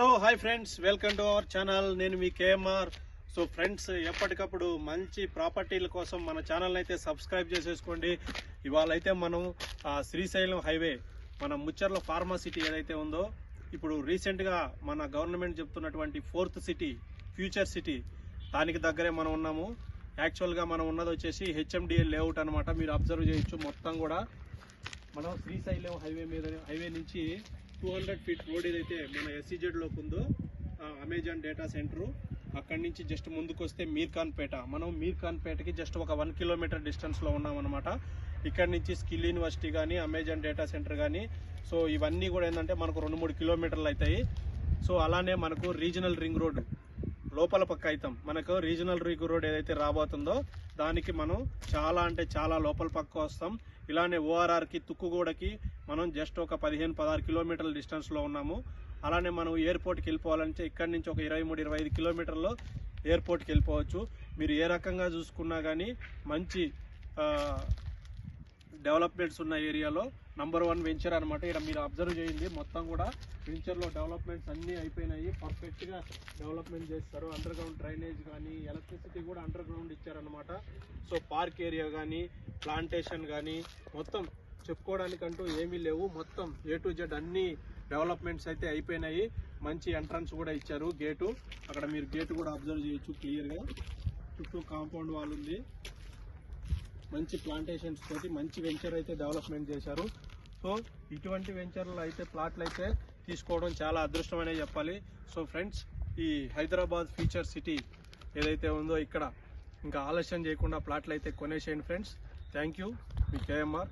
Hello hi friends. Welcome to our channel. నేను మీ KMR. So friends ఎప్పటికప్పుడు మంచి ప్రాపర్టీల కోసం మన ఛానల్ అయితే సబ్స్క్రైబ్ చేసేసుకోండి. ఇవాళ అయితే మనం శ్రీశైలం హైవే మన ముచ్చర్ల ఫార్మాసిటీ ఏదైతే ఉందో ఇప్పుడు రీసెంట్గా మన గవర్నమెంట్ చెప్తున్నటువంటి ఫోర్త్ సిటీ ఫ్యూచర్ సిటీ దానికి దగ్గరే మనం ఉన్నాము. యాక్చువల్గా మనం ఉన్నది వచ్చేసి హెచ్ఎండిఎల్ లేఅవుట్ అనమాట మీరు అబ్జర్వ్ చేయొచ్చు మొత్తం కూడా. మనం శ్రీశైలం హైవే మీద హైవే నుంచి టూ హండ్రెడ్ ఫీట్ రోడ్ ఏదైతే మన ఎస్సీజెడ్లోకి ఉందో అమెజాన్ డేటా సెంటర్ అక్కడి నుంచి జస్ట్ ముందుకు వస్తే మీర్ఖాన్ పేట మనం మీర్ఖాన్ పేటకి జస్ట్ ఒక వన్ కిలోమీటర్ డిస్టెన్స్లో ఉన్నామన్నమాట. ఇక్కడి నుంచి స్కిల్ యూనివర్సిటీ కానీ అమెజాన్ డేటా సెంటర్ కానీ సో ఇవన్నీ కూడా ఏంటంటే మనకు రెండు మూడు కిలోమీటర్లు అవుతాయి. సో అలానే మనకు రీజనల్ రింగ్ రోడ్ లోపల పక్క అవుతాం. మనకు రీజనల్ రింగ్ రోడ్ ఏదైతే రాబోతుందో దానికి మనం చాలా అంటే చాలా లోపల పక్క వస్తాం. ఇలానే ఓఆర్ఆర్కి తుక్కుగూడకి మనం జస్ట్ ఒక పదిహేను పదహారు కిలోమీటర్ల డిస్టెన్స్లో ఉన్నాము. అలానే మనం ఎయిర్పోర్ట్కి వెళ్ళిపోవాలంటే ఇక్కడి నుంచి ఒక ఇరవై మూడు ఇరవై ఐదు కిలోమీటర్లో ఎయిర్పోర్ట్కి వెళ్ళిపోవచ్చు. మీరు ఏ రకంగా చూసుకున్నా కానీ మంచి డెవలప్మెంట్స్ ఉన్న ఏరియాలో నంబర్ వన్ వెంచర్ అనమాట ఇక్కడ మీరు అబ్జర్వ్ చేయండి. మొత్తం కూడా వెంచర్లో డెవలప్మెంట్స్ అన్నీ అయిపోయినాయి. పర్ఫెక్ట్గా డెవలప్మెంట్ చేస్తారు. అండర్ గ్రౌండ్ డ్రైనేజ్ కానీ ఎలక్ట్రిసిటీ కూడా అండర్ గ్రౌండ్ ఇచ్చారనమాట సో పార్క్ ఏరియా కానీ ప్లాంటేషన్ కానీ మొత్తం చెప్పుకోవడానికంటూ ఏమీ లేవు. మొత్తం ఏ టు జెడ్ అన్ని డెవలప్మెంట్స్ అయితే అయిపోయినాయి. మంచి ఎంట్రన్స్ కూడా ఇచ్చారు గేటు. అక్కడ మీరు గేటు కూడా అబ్జర్వ్ చేయొచ్చు క్లియర్గా. చుట్టూ కాంపౌండ్ వాల్ ఉంది. మంచి ప్లాంటేషన్స్ తోటి మంచి వెంచర్ అయితే డెవలప్మెంట్ చేశారు. సో ఇటువంటి వెంచర్లు అయితే ప్లాట్లు అయితే తీసుకోవడం చాలా అదృష్టమనే చెప్పాలి. సో ఫ్రెండ్స్ ఈ హైదరాబాద్ ఫ్యూచర్ సిటీ ఏదైతే ఉందో ఇక్కడ ఇంకా ఆలస్యం చేయకుండా ప్లాట్లు అయితే కొనేసేయండి ఫ్రెండ్స్ థ్యాంక్ యూ మీ కేఎంఆర్.